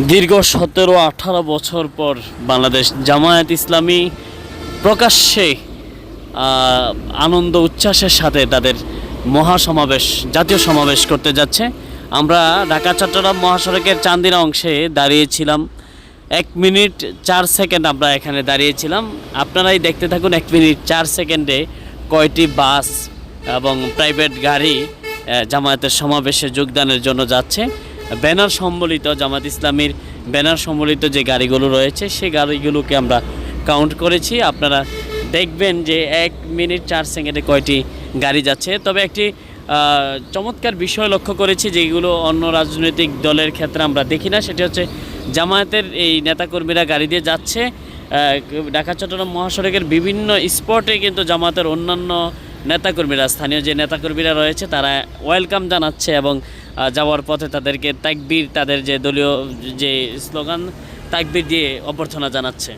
দীর্ঘ সতেরো, আঠারো বছর পর বাংলাদেশ জামায়াত ইসলামী প্রকাশ্যে আনন্দ, উচ্ছ্বাসের সাথে তাদের মহাসমাবেশ, জাতীয় সমাবেশ করতে যাচ্ছে। আমরা ঢাকা, চট্টগ্রাম মহাসড়কের চান্দিনা অংশে দাঁড়িয়েছিলাম। এক মিনিট চার সেকেন্ড আমরা এখানে দাঁড়িয়েছিলাম। আপনারাই দেখতে থাকুন এক মিনিট চার সেকেন্ডে কয়টি বাস এবং প্রাইভেট গাড়ি জামায়াতের সমাবেশে যোগদানের জন্য যাচ্ছে। ব্যানার সম্বলিত জামাত ইসলামীর ব্যানার সম্বলিত যে গাড়িগুলো রয়েছে সেই গাড়িগুলোকে আমরা কাউন্ট করেছি। আপনারা দেখবেন যে এক মিনিট চার সেকেন্ডে কয়টি গাড়ি যাচ্ছে। তবে একটি চমৎকার বিষয় লক্ষ্য করেছি যেগুলো অন্য রাজনৈতিক দলের ক্ষেত্রে আমরা দেখি না। সেটি হচ্ছে জামায়াতের এই নেতাকর্মীরা গাড়ি দিয়ে যাচ্ছে। ঢাকা, চট্টগ্রাম মহাসড়কের বিভিন্ন স্পটে কিন্তু জামায়াতের অন্যান্য নেতাকর্মীরা, স্থানীয় যে নেতাকর্মীরা রয়েছে, তারা ওয়েলকাম জানাচ্ছে এবং যাওয়ার পথে তাদেরকে তাকবীর তাদের যে দলীয় যে স্লোগান তাকবীর দিয়ে অভ্যর্থনা জানাচ্ছে।